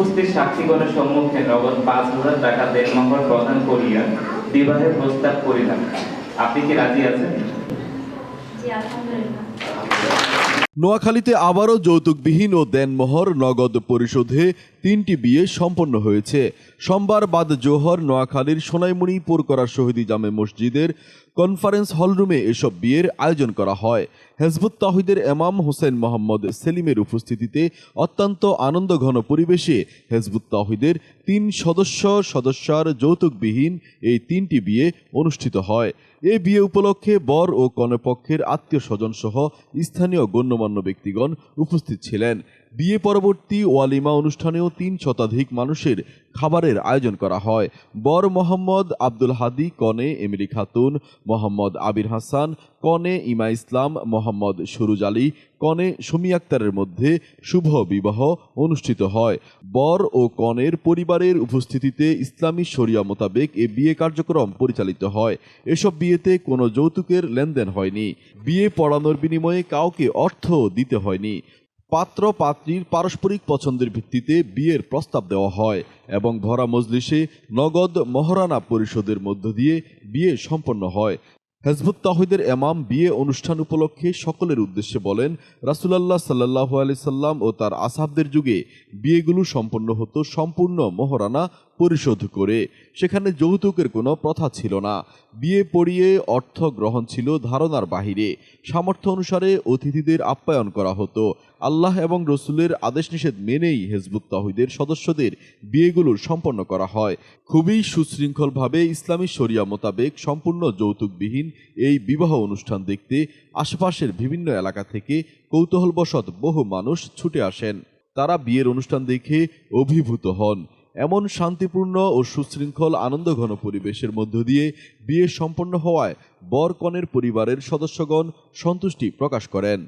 উপস্থিত সাক্ষীগণের সম্মুখে নগদ পাঁচ হাজার টাকা দেনমোহর প্রদান করিয়া বিবাহের প্রস্তাব করিলাম। আপনি কি রাজি আছেন? নোয়াখালীতে আবারও যৌতুকবিহীন ও দেনমোহর নগদ পরিশোধে তিনটি বিয়ে সম্পন্ন হয়েছে। সোমবার বাদ জোহর নোয়াখালীর সোনাইমণি পুরকরা শহীদি জামে মসজিদের কনফারেন্স হলরুমে এসব বিয়ের আয়োজন করা হয়। হেজবুত তাহিদের এমাম হোসেন মোহাম্মদ সেলিমের উপস্থিতিতে অত্যন্ত আনন্দঘন পরিবেশে হেজবুত তাহিদের তিন সদস্য সদস্যার যৌতুকবিহীন এই তিনটি বিয়ে অনুষ্ঠিত হয়। এ বিয়ে উপলক্ষে বর ও কনেপক্ষের আত্মীয় স্বজনসহ স্থানীয় গণ্যমান্য ব্যক্তিগণ উপস্থিত ছিলেন। বিয়ে পরবর্তী ওয়ালিমা অনুষ্ঠানেও তিন শতাধিক মানুষের খাবারের আয়োজন করা হয়। বর মোহাম্মদ আব্দুল হাদি, কনে এমিলি খাতুন, মোহাম্মদ আবির হাসান, কনে ইমা ইসলাম, মোহাম্মদ সুরুজ আলী, কনে সুমি আক্তারের মধ্যে শুভ বিবাহ অনুষ্ঠিত হয়। বর ও কনের পরিবারের উপস্থিতিতে ইসলামী শরিয়া মোতাবেক এ বিয়ে কার্যক্রম পরিচালিত হয়। এসব বিয়েতে কোনো যৌতুকের লেনদেন হয়নি। বিয়ে পড়ানোর বিনিময়ে কাউকে অর্থ দিতে হয়নি। পাত্র পাত্রীর পারস্পরিক পছন্দের ভিত্তিতে বিয়ের প্রস্তাব দেওয়া হয় এবং ভরা মজলিসে নগদ মহারানা পরিষদের মধ্য দিয়ে বিয়ে সম্পন্ন হয়। হেজবুত তাহিদের এমাম বিয়ে অনুষ্ঠান উপলক্ষে সকলের উদ্দেশ্যে বলেন, রাসুলাল্লাহ সাল্লাহ আলি সাল্লাম ও তার আসাবদের যুগে বিয়েগুলো সম্পন্ন হতো সম্পূর্ণ মহারানা পরিশোধ করে, সেখানে যৌতুকের কোনো প্রথা ছিল না। বিয়ে পড়িয়ে অর্থ গ্রহণ ছিল ধারণার বাহিরে। সামর্থ্য অনুসারে অতিথিদের আপ্যায়ন করা হতো। আল্লাহ এবং রসুলের আদেশ নিষেধ মেনেই হেজবুত তাহিদের সদস্যদের বিয়েগুলো সম্পন্ন করা হয়। খুবই সুশৃঙ্খলভাবে ইসলামী শরিয়া মোতাবেক সম্পূর্ণ যৌতুকবিহীন এই বিবাহ অনুষ্ঠান দেখতে আশেপাশের বিভিন্ন এলাকা থেকে কৌতূহলবশত বহু মানুষ ছুটে আসেন। তারা বিয়ের অনুষ্ঠান দেখে অভিভূত হন। এমন শান্তিপূর্ণ ও সুশৃঙ্খল আনন্দঘন পরিবেশের মধ্য দিয়ে বিয়ে সম্পন্ন হওয়ায় বর কনের পরিবারের সদস্যগণ সন্তুষ্টি প্রকাশ করেন।